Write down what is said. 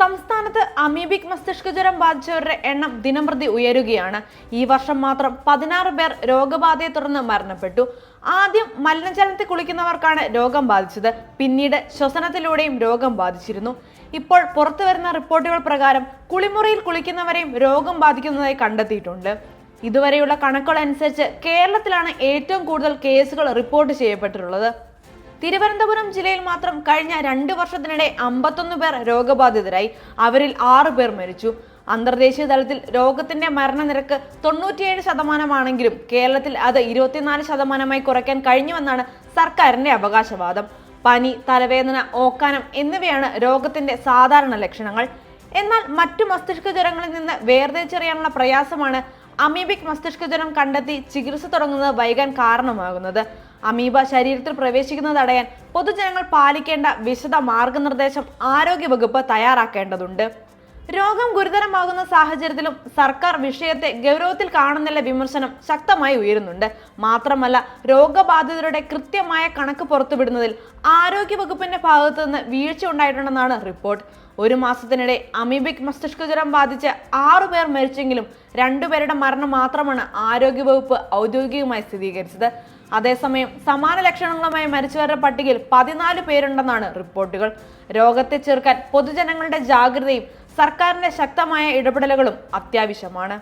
സംസ്ഥാനത്ത് അമീബിക് മസ്തിഷ്ക ജ്വരം ബാധിച്ചവരുടെ എണ്ണം ദിനംപ്രതി ഉയരുകയാണ്. ഈ വർഷം മാത്രം പതിനാറ് പേർ രോഗബാധയെ തുടർന്ന് മരണപ്പെട്ടു. ആദ്യം മലിനജലത്തിൽ കുളിക്കുന്നവർക്കാണ് രോഗം ബാധിച്ചത്. പിന്നീട് ശ്വസനത്തിലൂടെയും രോഗം ബാധിച്ചിരുന്നു. ഇപ്പോൾ പുറത്തു വരുന്ന റിപ്പോർട്ടുകൾ പ്രകാരം കുളിമുറിയിൽ കുളിക്കുന്നവരെയും രോഗം ബാധിക്കുന്നതായി കണ്ടെത്തിയിട്ടുണ്ട്. ഇതുവരെയുള്ള കണക്കുകൾ അനുസരിച്ച് കേരളത്തിലാണ് ഏറ്റവും കൂടുതൽ കേസുകൾ റിപ്പോർട്ട് ചെയ്യപ്പെട്ടിട്ടുള്ളത്. തിരുവനന്തപുരം ജില്ലയിൽ മാത്രം കഴിഞ്ഞ രണ്ട് വർഷത്തിനിടെ അമ്പത്തൊന്ന് പേർ രോഗബാധിതരായി. അവരിൽ ആറ് പേർ മരിച്ചു. അന്തർദേശീയ തലത്തിൽ രോഗത്തിന്റെ മരണനിരക്ക് തൊണ്ണൂറ്റിയേഴ് ശതമാനമാണെങ്കിലും കേരളത്തിൽ അത് ഇരുപത്തിനാല് ശതമാനമായി കുറയ്ക്കാൻ കഴിഞ്ഞുവെന്നാണ് സർക്കാരിന്റെ അവകാശവാദം. പനി തലവേദന ഓക്കാനം എന്നിവയാണ് രോഗത്തിന്റെ സാധാരണ ലക്ഷണങ്ങൾ. എന്നാൽ മറ്റു മസ്തിഷ്ക ജ്വരങ്ങളിൽ നിന്ന് വേർതിരിച്ചറിയാനുള്ള പ്രയാസമാണ് അമീബിക് മസ്തിഷ്ക ജ്വരം കണ്ടെത്തി ചികിത്സ തുടങ്ങുന്നത് വൈകാൻ കാരണമാകുന്നത്. അമീബ ശരീരത്തിൽ പ്രവേശിക്കുന്നത് തടയാൻ പൊതുജനങ്ങൾ പാലിക്കേണ്ട വിശദ മാർഗനിർദ്ദേശം ആരോഗ്യവകുപ്പ് തയ്യാറാക്കേണ്ടതുണ്ട്. രോഗം ഗുരുതരമാകുന്ന സാഹചര്യത്തിലും സർക്കാർ വിഷയത്തെ ഗൗരവത്തിൽ കാണുന്നില്ല വിമർശനം ശക്തമായി ഉയരുന്നുണ്ട്. മാത്രമല്ല രോഗബാധിതരുടെ കൃത്യമായ കണക്ക് പുറത്തുവിടുന്നതിൽ ആരോഗ്യവകുപ്പിന്റെ ഭാഗത്തു നിന്ന് വീഴ്ച ഉണ്ടായിട്ടുണ്ടെന്നാണ് റിപ്പോർട്ട്. ഒരു മാസത്തിനിടെ അമീബിക് മസ്തിഷ്ക ജ്വരം ബാധിച്ച് ആറുപേർ മരിച്ചെങ്കിലും രണ്ടുപേരുടെ മരണം മാത്രമാണ് ആരോഗ്യവകുപ്പ് ഔദ്യോഗികമായി സ്ഥിരീകരിച്ചത്. അതേസമയം സമാന ലക്ഷണങ്ങളുമായി മരിച്ചവരുടെ പട്ടികയിൽ പതിനാല് പേരുണ്ടെന്നാണ് റിപ്പോർട്ടുകൾ. രോഗത്തെ ചെറുക്കാൻ പൊതുജനങ്ങളുടെ ജാഗ്രതയും സർക്കാരിന്റെ ശക്തമായ ഇടപെടലുകളും അത്യാവശ്യമാണ്